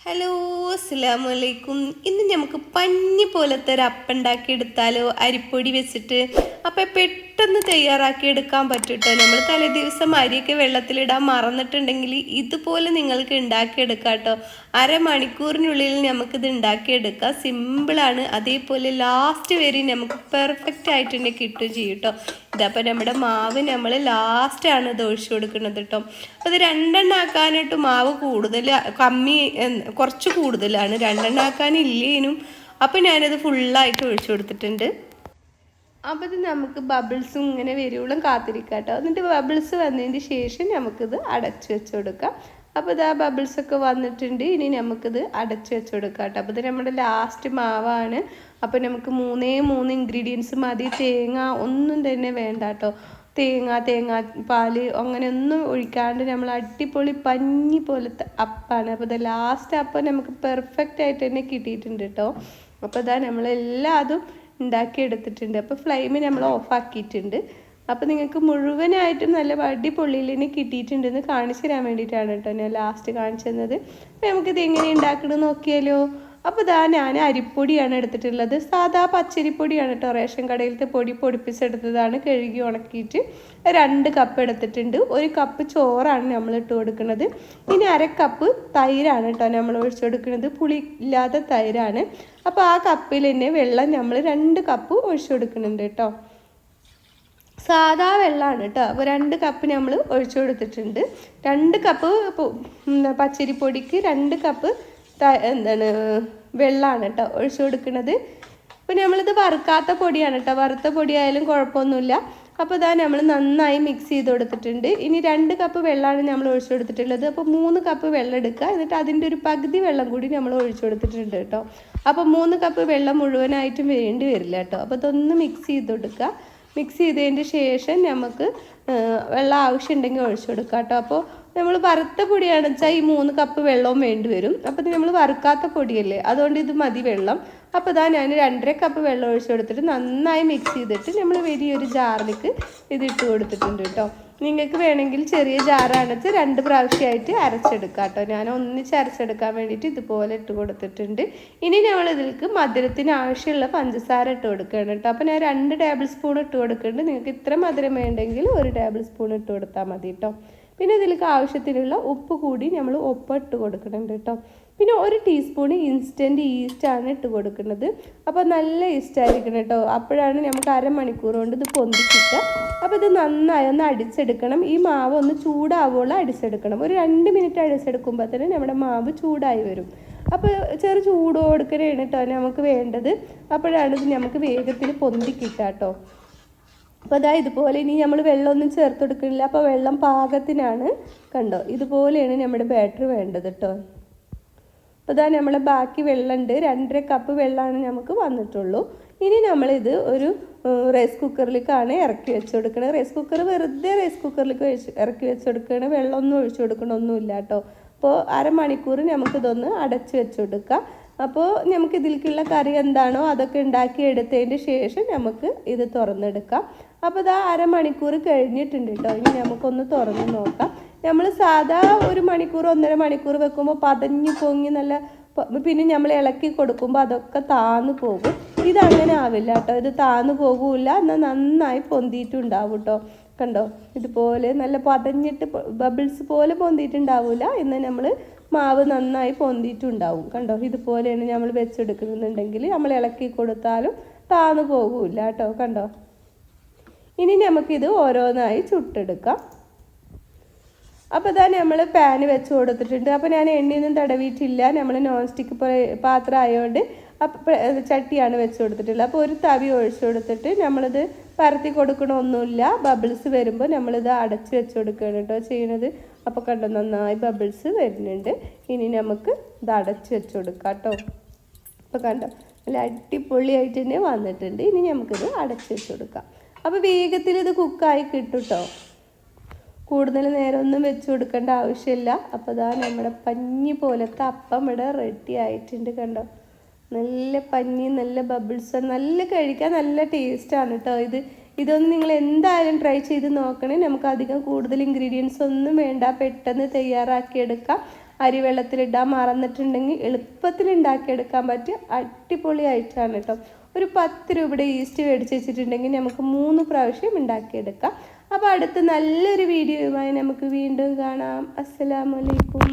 Hello അസ്സാം ഇന്ന് നമുക്ക് പഞ്ഞി പോലത്തെ ഒരു അപ്പം ഉണ്ടാക്കി എടുത്താലോ അരിപ്പൊടി വെച്ചിട്ട്. അപ്പം പെട്ടെന്ന് തയ്യാറാക്കി എടുക്കാൻ പറ്റൂട്ടോ? നമ്മൾ തലേ ദിവസം അരിയൊക്കെ വെള്ളത്തിലിടാൻ മറന്നിട്ടുണ്ടെങ്കിൽ ഇതുപോലെ നിങ്ങൾക്ക് ഉണ്ടാക്കിയെടുക്കാം കേട്ടോ. അരമണിക്കൂറിനുള്ളിൽ നമുക്കിത് ഉണ്ടാക്കിയെടുക്കാം. സിമ്പിളാണ് അതേപോലെ ലാസ്റ്റ് വരെ നമുക്ക് പെർഫെക്റ്റ് ആയിട്ട് തന്നെ കിട്ടുകയും ചെയ്യും കേട്ടോ. ഇതപ്പോൾ നമ്മുടെ മാവ് നമ്മൾ ലാസ്റ്റാണ് ഇത് ഒഴിച്ചു കൊടുക്കുന്നത് കേട്ടോ. അപ്പോൾ ഇത് രണ്ടെണ്ണം ആക്കാനായിട്ട് മാവ് കൂടുതൽ കമ്മി കുറച്ച് കുറച്ച് കൂടുതലാണ്. രണ്ടെണ്ണം ആക്കാനില്ലേനും അപ്പോൾ ഞാനത് ഫുള്ളായിട്ട് ഒഴിച്ചു കൊടുത്തിട്ടുണ്ട്. അപ്പോൾ ഇത് നമുക്ക് ബബിൾസും ഇങ്ങനെ വരുവോളം കാത്തിരിക്കാം കേട്ടോ എന്നിട്ട് ബബിൾസ് വന്നതിന് ശേഷം നമുക്കിത് അടച്ചു വെച്ച് കൊടുക്കാം. അപ്പോൾ ഇത് ആ ബബിൾസ് ഒക്കെ വന്നിട്ടുണ്ട്. ഇനി നമുക്കിത് അടച്ചു വെച്ച് കൊടുക്കാം കേട്ടോ അപ്പോൾ ഇത് നമ്മുടെ ലാസ്റ്റ് മാവാണ്. അപ്പോൾ നമുക്ക് മൂന്നേ മൂന്ന് ഇൻഗ്രീഡിയൻസ് മതി. തേങ്ങ ഒന്നും തന്നെ വേണ്ട കേട്ടോ തേങ്ങ തേങ്ങ പാൽ അങ്ങനെ ഒന്നും ഒഴിക്കാണ്ട് നമ്മൾ അടിപൊളി പഞ്ഞി പോലത്തെ അപ്പാണ്. അപ്പോൾ ഇത് ലാസ്റ്റ് അപ്പം നമുക്ക് പെർഫെക്റ്റ് ആയിട്ട് തന്നെ കിട്ടിയിട്ടുണ്ട് കേട്ടോ അപ്പോൾ ഇതാ നമ്മളെല്ലാതും ഉണ്ടാക്കിയെടുത്തിട്ടുണ്ട് അപ്പോൾ ഫ്ലെയിം നമ്മൾ ഓഫാക്കിയിട്ടുണ്ട് അപ്പോൾ നിങ്ങൾക്ക് മുഴുവനായിട്ടും നല്ല അടിപൊളിയിൽ കിട്ടിയിട്ടുണ്ടെന്ന് കാണിച്ചു തരാൻ വേണ്ടിയിട്ടാണ് കേട്ടോ ഞാൻ ലാസ്റ്റ് കാണിച്ചു തന്നത്. അപ്പോൾ നമുക്കിത് എങ്ങനെ ഉണ്ടാക്കണം നോക്കിയാലോ? അപ്പോൾ ഇതാ ഞാൻ അരിപ്പൊടിയാണ് എടുത്തിട്ടുള്ളത്. സാധാ പച്ചരിപ്പൊടിയാണ് കേട്ടോ റേഷൻ കടയിലത്തെ പൊടി പൊടിപ്പിച്ചെടുത്തതാണ്. കഴുകി ഉണക്കിയിട്ട് രണ്ട് കപ്പ് എടുത്തിട്ടുണ്ട്. ഒരു കപ്പ് ചോറാണ് നമ്മൾ ഇട്ട് കൊടുക്കുന്നത്. ഇനി അര കപ്പ് തൈരാണ് കേട്ടോ നമ്മൾ ഒഴിച്ചു കൊടുക്കുന്നത്. പുളി ഇല്ലാത്ത തൈരാണ്. അപ്പോൾ ആ കപ്പിൽ തന്നെ വെള്ളം നമ്മൾ രണ്ട് കപ്പ് ഒഴിച്ചു കൊടുക്കുന്നുണ്ട് കേട്ടോ സാധാ വെള്ളമാണ് കേട്ടോ അപ്പോൾ രണ്ട് കപ്പ് നമ്മൾ ഒഴിച്ചു കൊടുത്തിട്ടുണ്ട്. രണ്ട് കപ്പ് പച്ചരിപ്പൊടിക്ക് രണ്ട് കപ്പ് എന്താണ് വെള്ളമാണ് കേട്ടോ ഒഴിച്ചു കൊടുക്കുന്നത്. പിന്നെ നമ്മളിത് വറുക്കാത്ത പൊടിയാണ് കേട്ടോ വറുത്ത പൊടിയായാലും കുഴപ്പമൊന്നുമില്ല. അപ്പോൾ ഇതാ നമ്മൾ നന്നായി മിക്സ് ചെയ്ത് കൊടുത്തിട്ടുണ്ട്. ഇനി രണ്ട് കപ്പ് വെള്ളമാണ് നമ്മൾ ഒഴിച്ചു കൊടുത്തിട്ടുള്ളത്. അപ്പോൾ മൂന്ന് കപ്പ് വെള്ളം എടുക്കുക. എന്നിട്ട് അതിന്റെ ഒരു പകുതി വെള്ളം കൂടി നമ്മൾ ഒഴിച്ചു കൊടുത്തിട്ടുണ്ട് കേട്ടോ അപ്പോൾ മൂന്ന് കപ്പ് വെള്ളം മുഴുവനായിട്ടും വേണ്ടി വരില്ല കേട്ടോ അപ്പോൾ ഇതൊന്ന് മിക്സ് ചെയ്ത് കൊടുക്കുക. മിക്സ് ചെയ്തതിന്റെ ശേഷം നമുക്ക് വെള്ളം ആവശ്യമുണ്ടെങ്കിൽ ഒഴിച്ചു കൊടുക്കാം കേട്ടോ അപ്പോൾ നമ്മൾ വറുത്ത പൊടിയാണ് വെച്ചാൽ ഈ മൂന്ന് കപ്പ് വെള്ളവും വേണ്ടി വരും. അപ്പോൾ ഇത് നമ്മൾ വറുക്കാത്ത പൊടിയല്ലേ? അതുകൊണ്ട് ഇത് മതി വെള്ളം. അപ്പോൾ ഇതാ ഞാൻ രണ്ടര കപ്പ് വെള്ളം ഒഴിച്ചു കൊടുത്തിട്ട് നന്നായി മിക്സ് ചെയ്തിട്ട് നമ്മൾ വലിയൊരു ജാറിലേക്ക് ഇത് ഇട്ട് കൊടുത്തിട്ടുണ്ട് കേട്ടോ. നിങ്ങൾക്ക് വേണമെങ്കിൽ ചെറിയ ജാറാണെന്ന് രണ്ട് പ്രാവശ്യമായിട്ട് അരച്ചെടുക്കാം കേട്ടോ. ഞാൻ ഒന്നിച്ച് അരച്ചെടുക്കാൻ വേണ്ടിയിട്ട് ഇതുപോലെ ഇട്ട് കൊടുത്തിട്ടുണ്ട്. ഇനി നമ്മൾ ഇതിലേക്ക് മധുരത്തിന് ആവശ്യമുള്ള പഞ്ചസാര ഇട്ട് കൊടുക്കണം കേട്ടോ. അപ്പോൾ ഞാൻ രണ്ട് ടേബിൾ സ്പൂൺ ഇട്ട് കൊടുക്കുന്നുണ്ട്. നിങ്ങൾക്ക് ഇത്ര മധുരം വേണ്ടെങ്കിൽ ഒരു ടേബിൾ സ്പൂൺ ഇട്ട് കൊടുത്താൽ മതി കേട്ടോ. പിന്നെ ഇതിലേക്ക് ആവശ്യത്തിനുള്ള ഉപ്പ് കൂടി നമ്മൾ ഒപ്പം ഇട്ട് കൊടുക്കുന്നുണ്ട് കേട്ടോ. പിന്നെ ഒരു ടീസ്പൂൺ ഇൻസ്റ്റന്റ് ഈസ്റ്റാണ് ഇട്ട് കൊടുക്കുന്നത്. അപ്പോൾ നല്ല ഈസ്റ്റ് ആയിരിക്കണം കേട്ടോ. അപ്പോഴാണ് നമുക്ക് അരമണിക്കൂർ കൊണ്ട് ഇത് പൊന്തി കിട്ടുക അപ്പോൾ ഇത് നന്നായി ഒന്ന് അടിച്ചെടുക്കണം. ഈ മാവ് ഒന്ന് ചൂടാവുള്ള അടിച്ചെടുക്കണം. ഒരു രണ്ട് മിനിറ്റ് അടിച്ചെടുക്കുമ്പോൾ തന്നെ നമ്മുടെ മാവ് ചൂടായി വരും. അപ്പോൾ ചെറു ചൂടോടുക്കലാണ് കേട്ടോ നമുക്ക് വേണ്ടത്. അപ്പോഴാണ് ഇത് നമുക്ക് വേഗത്തിൽ പൊന്തി കിട്ടുക കേട്ടോ. അപ്പോൾ അതാ ഇതുപോലെ ഇനി നമ്മൾ വെള്ളമൊന്നും ചേർത്ത് കൊടുക്കുന്നില്ല അപ്പോൾ വെള്ളം പാകത്തിനാണ്. കണ്ടോ? ഇതുപോലെയാണ് നമ്മുടെ ബാറ്ററി വേണ്ടത് കേട്ടോ അപ്പോൾ ഇതാ നമ്മൾ ബാക്കി വെള്ളമുണ്ട് രണ്ടര കപ്പ് വെള്ളമാണ് നമുക്ക് വന്നിട്ടുള്ളൂ. ഇനി നമ്മളിത് ഒരു റൈസ് കുക്കറിലേക്കാണ് ഇറക്കി വെച്ച് കൊടുക്കുന്നത് റൈസ് കുക്കർ വെറുതെ റൈസ് കുക്കറിലേക്ക് ഇറക്കി വെച്ച് കൊടുക്കുകയാണ് വെള്ളമൊന്നും ഒഴിച്ചു കൊടുക്കണമൊന്നുമില്ല കേട്ടോ അപ്പോൾ അരമണിക്കൂർ നമുക്കിതൊന്ന് അടച്ച് വെച്ച് കൊടുക്കാം അപ്പോൾ നമുക്ക് ഇതിലേക്കുള്ള കറി എന്താണോ അതൊക്കെ ഉണ്ടാക്കി എടുത്തതിന്റെ ശേഷം നമുക്ക് ഇത് തുറന്നെടുക്കാം. അപ്പോൾ ഇതാ അരമണിക്കൂർ കഴിഞ്ഞിട്ടുണ്ട് കേട്ടോ ഇനി നമുക്കൊന്ന് തുറന്ന് നോക്കാം. നമ്മൾ സാധാ ഒരു മണിക്കൂർ ഒന്നര മണിക്കൂർ വെക്കുമ്പോൾ പതഞ്ഞു പൊങ്ങി നല്ല പിന്നെ നമ്മൾ ഇളക്കി കൊടുക്കുമ്പോൾ അതൊക്കെ താന്നു പോകും. ഇതങ്ങനെ ആവില്ല കേട്ടോ ഇത് താന്നു പോകൂല എന്നാൽ നന്നായി പൊന്തിയിട്ടുണ്ടാവും കേട്ടോ കണ്ടോ? ഇതുപോലെ നല്ല പതഞ്ഞിട്ട് ബബിൾസ് പോലെ പൊന്തിയിട്ടുണ്ടാവില്ല എന്നാൽ നമ്മൾ മാവ് നന്നായി പൊന്തിയിട്ടുണ്ടാവും. കണ്ടോ? ഇതുപോലെയാണ് നമ്മൾ വെച്ചെടുക്കുന്നുണ്ടെങ്കിൽ നമ്മൾ ഇളക്കി കൊടുത്താലും താന്നു പോകൂല കേട്ടോ കണ്ടോ? ഇനി നമുക്കിത് ഓരോന്നായി ചുട്ടെടുക്കാം. അപ്പോൾ ഇതാ നമ്മൾ പാന് വെച്ച് കൊടുത്തിട്ടുണ്ട്. അപ്പോൾ ഞാൻ എണ്ണയൊന്നും തടവിയിട്ടില്ല നമ്മൾ നോൺ സ്റ്റിക്ക് പാത്രം ആയതുകൊണ്ട് ചട്ടിയാണ് വെച്ച് കൊടുത്തിട്ടുള്ളത്. അപ്പോൾ ഒരു തവി ഒഴിച്ചു കൊടുത്തിട്ട് നമ്മളിത് പരത്തി കൊടുക്കണമൊന്നുമില്ല ബബിൾസ് വരുമ്പോൾ നമ്മളിത് അടച്ച് വെച്ച് കൊടുക്കുകയാണ് കേട്ടോ ചെയ്യണത്. അപ്പോൾ കണ്ടോ നന്നായി ബബിൾസ് വരുന്നുണ്ട്. ഇനി നമുക്ക് ഇത് അടച്ച് വെച്ച് കൊടുക്കാം കേട്ടോ. അപ്പോൾ കണ്ടോ? നല്ല അടിപൊളിയായിട്ട് തന്നെ വന്നിട്ടുണ്ട്. ഇനി നമുക്കിത് അടച്ച് വെച്ച് കൊടുക്കാം. അപ്പോൾ വേഗത്തിൽ ഇത് കുക്കായി കിട്ടും കേട്ടോ കൂടുതൽ നേരമൊന്നും വെച്ച് കൊടുക്കേണ്ട ആവശ്യമില്ല. അപ്പോൾ ഇതാ നമ്മുടെ പഞ്ഞി പോലത്തെ അപ്പം ഇവിടെ റെഡി ആയിട്ടുണ്ട് കണ്ടോ. നല്ല പഞ്ഞി നല്ല ബബിൾസ് നല്ല കഴിക്കാൻ നല്ല ടേസ്റ്റാണ് കേട്ടോ ഇത്. ഇതൊന്ന് നിങ്ങൾ എന്തായാലും ട്രൈ ചെയ്ത് നോക്കണേ. നമുക്ക് അധികം കൂടുതൽ ഇൻഗ്രീഡിയൻസ് ഒന്നും വേണ്ട. പെട്ടെന്ന് തയ്യാറാക്കിയെടുക്കാം അരി വെള്ളത്തിലിടാൻ മറന്നിട്ടുണ്ടെങ്കിൽ എളുപ്പത്തിൽ ഉണ്ടാക്കിയെടുക്കാൻ പറ്റിയ അടിപൊളിയായിട്ടാണ് കേട്ടോ ഒരു പത്ത് രൂപയുടെ ഈസ്റ്റ് മേടിച്ച് വെച്ചിട്ടുണ്ടെങ്കിൽ നമുക്ക് മൂന്ന് പ്രാവശ്യം ഉണ്ടാക്കിയെടുക്കാം. അപ്പോൾ അടുത്ത നല്ലൊരു വീഡിയോയുമായി നമുക്ക് വീണ്ടും കാണാം. അസ്സലാമലൈക്കും